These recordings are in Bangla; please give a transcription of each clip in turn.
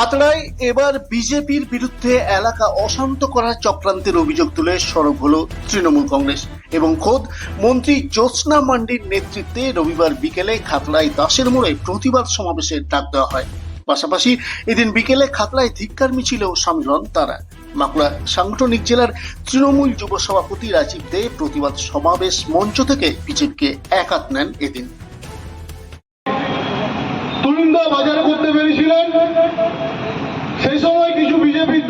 খাতড়ায় এবার বিজেপির বিরুদ্ধে এলাকা অশান্ত করার চক্রান্তের অভিযোগ তুলে সরব হলো তৃণমূল কংগ্রেস। এবং খোদ মন্ত্রী জ্যোৎস্না মান্ডির নেতৃত্বে রবিবার বিকেলে খাতড়ায় দাসের মোড়ে প্রতিবাদ সমাবেশের ডাক দেওয়া হয়। পাশাপাশি এদিন বিকেলে খাতড়ায় ধিক্কার মিছিলেও সামিল হন তারা। বাঁকুড়া সাংগঠনিক জেলার তৃণমূল যুব সভাপতি রাজীব দে প্রতিবাদ সমাবেশ মঞ্চ থেকে বিজেপিকে একাত নেন এদিন।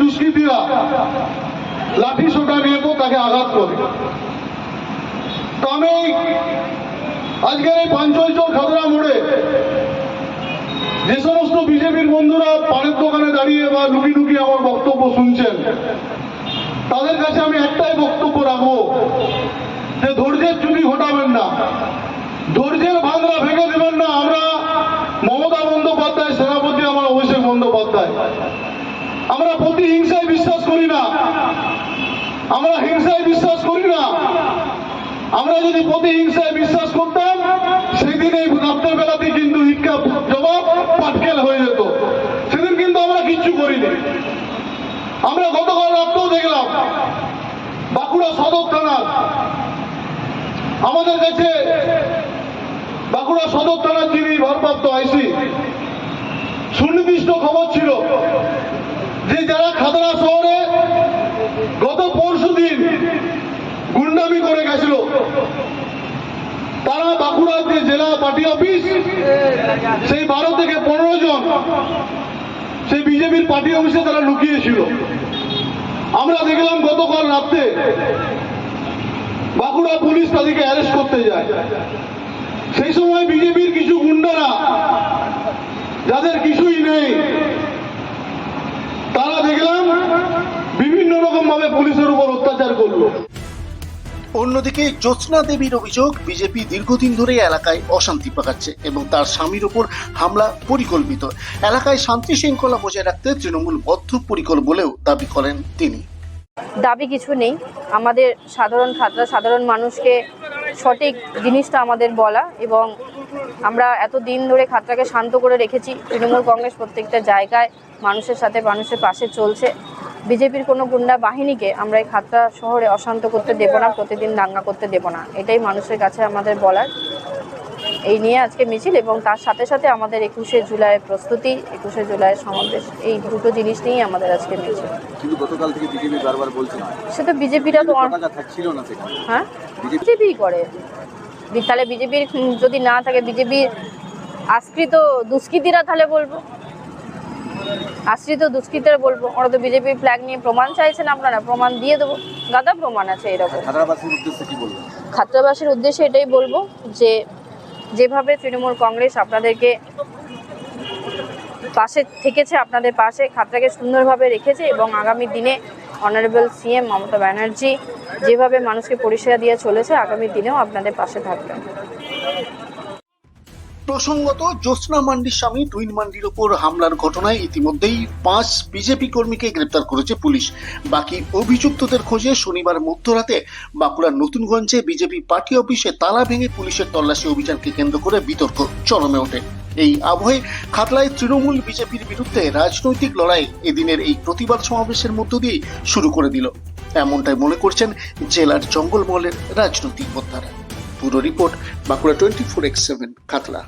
দুষ্কৃতীরা লাঠি সোটা নিয়ে তো তাকে আঘাত করে। আমি আজকের এই পাঞ্চলচর খাদরা মোড়ে যে সমস্ত বিজেপির বন্ধুরা পানের দোকানে দাঁড়িয়ে বা লুকি লুকি আমার বক্তব্য শুনছেন, তাদের কাছে আমি একটাই বক্তব্য রাখব যে ধৈর্যের চুরি ঘটাবেন না। ধৈর্যের ভাঙরা ভেঙে দেবেন না। আমরা মমতা বন্দ্যোপাধ্যায়, সেনাপতি আমার অভিষেক বন্দ্যোপাধ্যায়। আমরা প্রতিহিংসায় বিশ্বাস করি না। আমরা হিংসায় বিশ্বাস করি না। আমরা যদি প্রতিহিংসায় বিশ্বাস করতাম, সেদিন এই রাত্রের বেলাতে কিন্তু হিক্কা জবাব পাটকেল হয়ে যেত। সেদিন কিন্তু আমরা কিচ্ছু করিনি। আমরা গতকাল রাত্রেও দেখলাম, বাঁকুড়া সদর থানার, আমাদের কাছে বাঁকুড়া সদর থানার যিনি ভারপ্রাপ্ত আইসি, সুনির্দিষ্ট খবর ছিল যে যারা খাদড়া শহরে গত পরশু দিন গুন্ডামি করে গেছিল তারা বাঁকুড়ার যে জেলা পার্টি অফিস। সেই বারো থেকে পনেরো জন সেই বিজেপির পার্টি অফিসে তারা লুকিয়েছিল। আমরা দেখলাম গতকাল রাত্রে বাঁকুড়া পুলিশ তাদেরকে অ্যারেস্ট করতে যায়। সেই সময় বিজেপির কিছু গুন্ডারা যাদের কিছুই নেই, তারা দেখলাম বিভিন্ন রকম ভাবে পুলিশের উপর অত্যাচার করল। অন্যদিকে জ্যোৎস্না দেবীর অভিযোগ, বিজেপি দীর্ঘদিন ধরে এলাকায় অশান্তি পাকাচ্ছে এবং তার স্বামীর উপর হামলা পরিকল্পিত। এলাকায় শান্তি শৃঙ্খলা বজায় রাখতে তৃণমূল বদ্ধ বদ্ধপরিকর বলেও দাবি করেন তিনি। দাবি কিছু নেই। আমাদের সাধারণ খাতরা সাধারণ মানুষকে সঠিক জিনিসটা আমাদের বলা এবং আমরা এত দিন ধরে খাতরাকে শান্ত করে রেখেছি। তৃণমূল কংগ্রেস প্রত্যেকটা জায়গায় মানুষের সাথে, মানুষের পাশে চলছে। বিজেপির কোনো গুন্ডা বাহিনীকে আমরা এই খাতরা শহরে অশান্ত করতে দেব না প্রতিদিন দাঙ্গা করতে দেব না। এটাই মানুষের কাছে আমাদের বলার। এই নিয়ে আজকে মিছিল এবং তার সাথে সাথে আমাদের একুশে জুলাইয়ের প্রস্তুতি একুশে জুলাইয়ের সমাবেশ এই দুটো জিনিস নিয়েই আমাদের আজকে মিছিল। কিন্তু গতকাল থেকে বিজেপি বারবার বলছে সে তো বিজেপিরা তো না হ্যাঁ? বিজেপি- করে। তাহলে বিজেপির যদি না থাকে বিজেপির আশ্রিত দুষ্কৃতীরা তাহলে বলব। আশ্রিত দুষ্কৃতীরা বলব। ওরা তো বিজেপির ফ্ল্যাগ নিয়ে প্রমাণ চাইছেন আপনারা প্রমাণ দিয়ে দেবো। গাদা প্রমাণ আছে এরকম। উদ্দেশ্যে ছাত্রাবাসীর উদ্দেশ্যে এটাই বলব যে যেভাবে তৃণমূল কংগ্রেস আপনাদেরকে পাশে থেকেছে আপনাদের পাশে খাতটাকে সুন্দরভাবে রেখেছে এবং আগামী দিনে অনারেবল সিএম মমতা ব্যানার্জি যেভাবে মানুষকে পরিষেবা দিয়ে চলেছে আগামী দিনেও আপনাদের পাশে থাকবেন। প্রসঙ্গত, জ্যোৎস্না মান্ডির স্বামী টুইন মান্ডির ওপর হামলার ঘটনায় ইতিমধ্যেই পাঁচ বিজেপি কর্মীকে গ্রেপ্তার করেছে পুলিশ। বাকি অভিযুক্তদের খোঁজে শনিবার মধ্যরাতে বাঁকুড়ার নতুনগঞ্জে বিজেপি পার্টি অফিসে তালা ভেঙে পুলিশের তল্লাশি অভিযানকে কেন্দ্র করে বিতর্ক চরমে ওঠে। এই আবহে খাতলায় তৃণমূল বিজেপির বিরুদ্ধে রাজনৈতিক লড়াই এদিনের এই প্রতিবাদ সমাবেশের মধ্য দিয়ে শুরু করে দিল। এমনটাই মনে করছেন জেলার জঙ্গলমহলের রাজনৈতিক বোদ্ধারা পুরো report Bankura twenty four X seven, খাতলা।